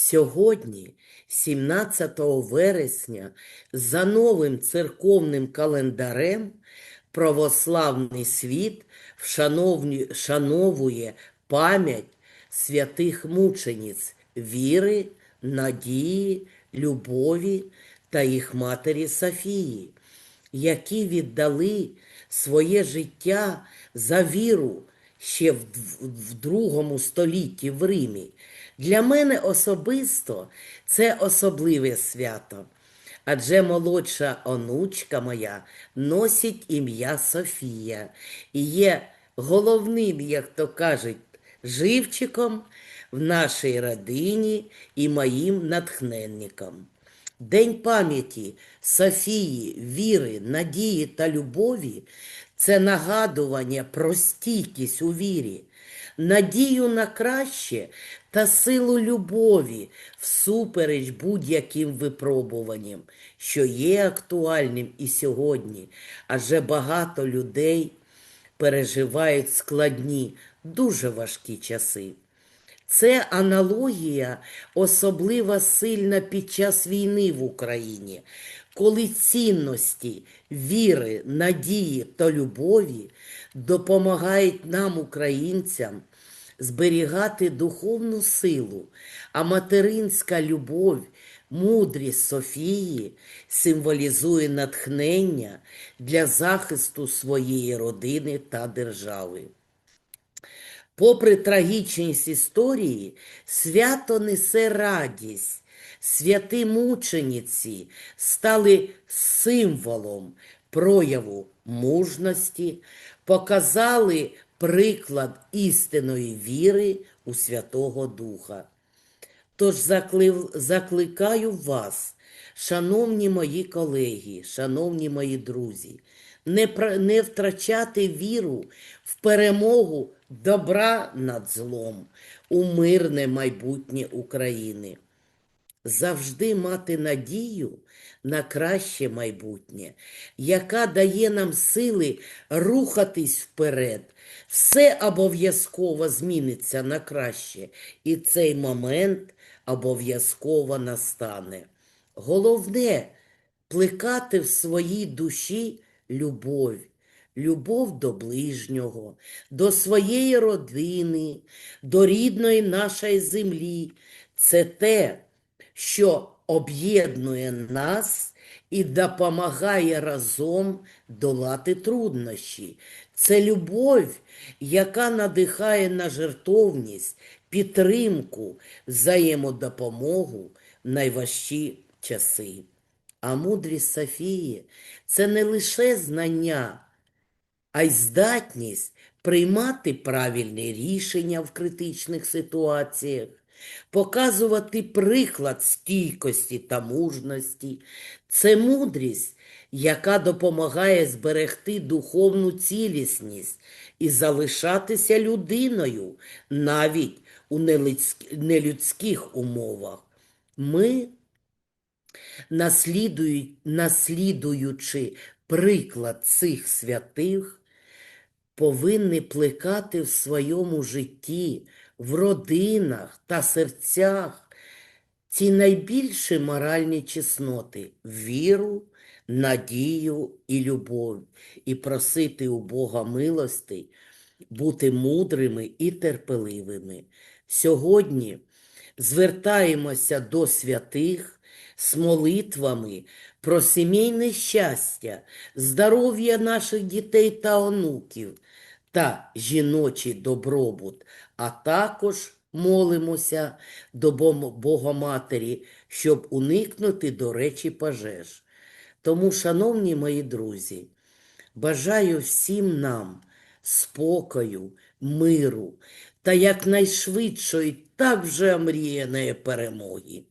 Сьогодні, 17 вересня, за новим церковним календарем, православний світ вшановні- шановує пам'ять святих мучениць віри, надії, любові та їх матері Софії, які віддали своє життя за віру ще в, в другому столітті в Римі. Для мене особисто це особливе свято, адже молодша онучка моя носить ім'я Софія і є головним, як то кажуть, живчиком в нашій родині і моїм натхненником. День пам'яті Софії, віри, надії та любові це нагадування про стійкість у вірі, надію на краще та силу любові всупереч будь-яким випробуванням, що є актуальним і сьогодні, адже багато людей переживають складні, дуже важкі часи. Це аналогія особливо сильна під час війни в Україні, коли цінності віри, надії та любові допомагають нам, українцям, зберігати духовну силу, а материнська любов, мудрість Софії символізує натхнення для захисту своєї родини та держави. Попри трагічність історії, свято несе радість. Святі мучениці стали символом прояву мужності, показали приклад істинної віри у Святого Духа. Тож закликаю вас, шановні мої колеги, шановні мої друзі, не втрачати віру в перемогу добра над злом, у мирне майбутнє України. Завжди мати надію на краще майбутнє, яка дає нам сили рухатись вперед. Все обов'язково зміниться на краще, і цей момент обов'язково настане. Головне плекати в своїй душі любов, любов до ближнього, до своєї родини, до рідної нашої землі. Це те, що об'єднує нас і допомагає разом долати труднощі. Це любов, яка надихає на жертовність, підтримку, взаємодопомогу в найважчі часи. А мудрість Софії це не лише знання, а й здатність приймати правильні рішення в критичних ситуаціях, показувати приклад стійкості та мужності. Це мудрість, яка допомагає зберегти духовну цілісність і залишатися людиною навіть у нелюдських умовах. Ми наслідуючи приклад цих святих, повинні плекати в своєму житті, в родинах та серцях ці найбільші моральні чесноти віру, надію і любов, і просити у Бога милости, бути мудрими і терпеливими. Сьогодні звертаємося до святих з молитвами про сімейне щастя, здоров'я наших дітей та онуків та жіночий добробут, а також молимося до Богоматері, щоб уникнути, до речі, пожеж. Тому, шановні мої друзі, бажаю всім нам спокою, миру та якнайшвидшої, так вже омріяної перемоги.